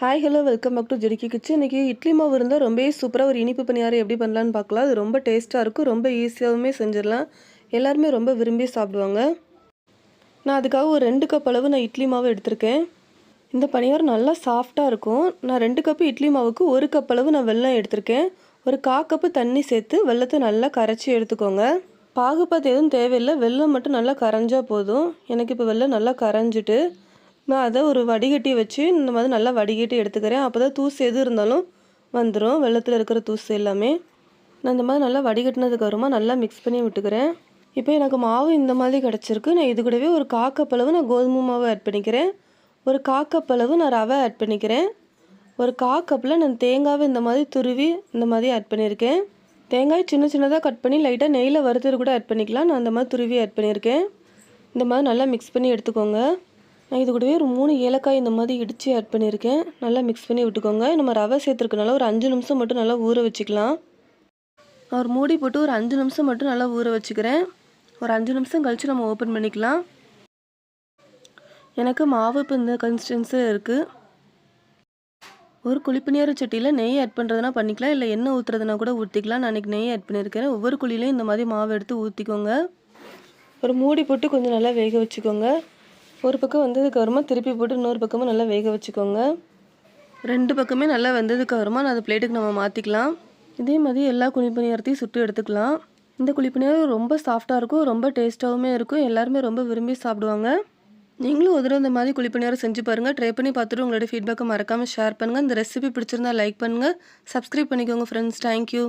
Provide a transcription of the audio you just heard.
Hi hello welcome back to ஜெடிக்கி kitchen இன்றைக்கி இட்லி மாவு இருந்தால் ரொம்பவே சூப்பராக ஒரு இனிப்பு பணியாரம் எப்படி பண்ணலான்னு பார்க்கலாம். அது ரொம்ப டேஸ்ட்டாக இருக்கும் ரொம்ப ஈஸியாகவுமே செஞ்சிடலாம். எல்லாருமே ரொம்ப விரும்பி சாப்பிடுவாங்க. நான் அதுக்காக ஒரு ரெண்டு கப் அளவு நான் இட்லி மாவு எடுத்திருக்கேன். இந்த பணியாரம் நல்லா சாஃப்டாக இருக்கும். நான் ரெண்டு கப்பு இட்லி மாவுக்கு ஒரு கப் அளவு நான் வெல்லம் எடுத்திருக்கேன். ஒரு கா கப்பு தண்ணி சேர்த்து வெள்ளத்தை நல்லா கரைச்சி எடுத்துக்கோங்க. பாகுபாத்து எதுவும் தேவையில்லை வெல்லம் மட்டும் நல்லா கரைஞ்சால் போதும். எனக்கு இப்போ வெள்ளம் நல்லா கரைஞ்சிட்டு நான் அதை ஒரு வடிகட்டி வச்சு இந்த மாதிரி நல்லா வடிகட்டி எடுத்துக்கிறேன். அப்போ தான் தூசு எது இருந்தாலும் வந்துடும் வெள்ளத்தில் இருக்கிற தூசு எல்லாமே. நான் இந்த மாதிரி நல்லா வடிகட்டினதுக்கப்புறமா நல்லா மிக்ஸ் பண்ணி விட்டுக்கிறேன். இப்போ எனக்கு மாவு இந்த மாதிரி கிடச்சிருக்கு. நான் இது கூடவே ஒரு காக்கப்பளவு நான் கோதுமை மாவு ஆட் பண்ணிக்கிறேன். ஒரு காக்கப்பளவு நான் ரவை ஆட் பண்ணிக்கிறேன். ஒரு கா கப்பில் நான் தேங்காவை இந்த மாதிரி துருவி இந்த மாதிரி ஆட் பண்ணியிருக்கேன். தேங்காய் சின்ன சின்னதாக கட் பண்ணி லைட்டாக நெய்யில் வறுத்தது கூட ஆட் பண்ணிக்கலாம். நான் அந்த மாதிரி துருவி ஆட் பண்ணியிருக்கேன். இந்த மாதிரி நல்லா மிக்ஸ் பண்ணி எடுத்துக்கோங்க. நான் இது கூடவே ஒரு மூணு ஏலக்காய் இந்த மாதிரி இடித்து ஆட் பண்ணியிருக்கேன். நல்லா மிக்ஸ் பண்ணி விட்டுக்கோங்க. நம்ம ரவை சேர்த்துருக்கனால ஒரு அஞ்சு நிமிஷம் மட்டும் நல்லா ஊற வச்சுக்கலாம். நான் ஒரு மூடி போட்டு ஒரு அஞ்சு நிமிஷம் மட்டும் நல்லா ஊற வச்சுக்கிறேன். ஒரு அஞ்சு நிமிஷம் கழித்து நம்ம ஓப்பன் பண்ணிக்கலாம். எனக்கு மாவு இப்போ இந்த கன்சிஸ்டன்ஸு இருக்குது ஒரு குழிப்பணியார சட்டியில் நெய் ஆட் பண்ணுறதுனா பண்ணிக்கலாம். இல்லை எண்ணெய் ஊற்றுறதுனா கூட ஊற்றிக்கலாம் நான் அன்றைக்கி நெய் ஆட் பண்ணியிருக்கேன். ஒவ்வொரு குழிலையும் இந்த மாதிரி மாவு எடுத்து ஊற்றிக்கோங்க ஒரு மூடி போட்டு கொஞ்சம் நல்லா வேக வச்சுக்கோங்க. ஒரு பக்கம் வந்ததுக்கப்புறமா திருப்பி போட்டு இன்னொரு பக்கமும் நல்லா வேக வச்சுக்கோங்க. ரெண்டு பக்கமே நல்லா வந்ததுக்கப்புறமா நான் அந்த பிளேட்டுக்கு நம்ம மாற்றிக்கலாம் இதே மாதிரி எல்லா குழிப்பணியாரத்தையும் சுட்டு எடுத்துக்கலாம். இந்த குழிப்பணியாரம் ரொம்ப சாஃப்டாக இருக்கும் ரொம்ப டேஸ்ட்டாகவும் இருக்கும். எல்லாருமே ரொம்ப விரும்பி சாப்பிடுவாங்க. நீங்களும் ஒரு இந்த மாதிரி குழிப்பணியாரம் செஞ்சு பாருங்கள் ட்ரை பண்ணி பார்த்துட்டு உங்களோட ஃபீட்பேக்கை மறக்காமல் ஷேர் பண்ணுங்கள் இந்த ரெசிபி பிடிச்சிருந்தா லைக் பண்ணுங்கள் சப்ஸ்கிரைப் பண்ணிக்கோங்க ஃப்ரெண்ட்ஸ் தேங்க்யூ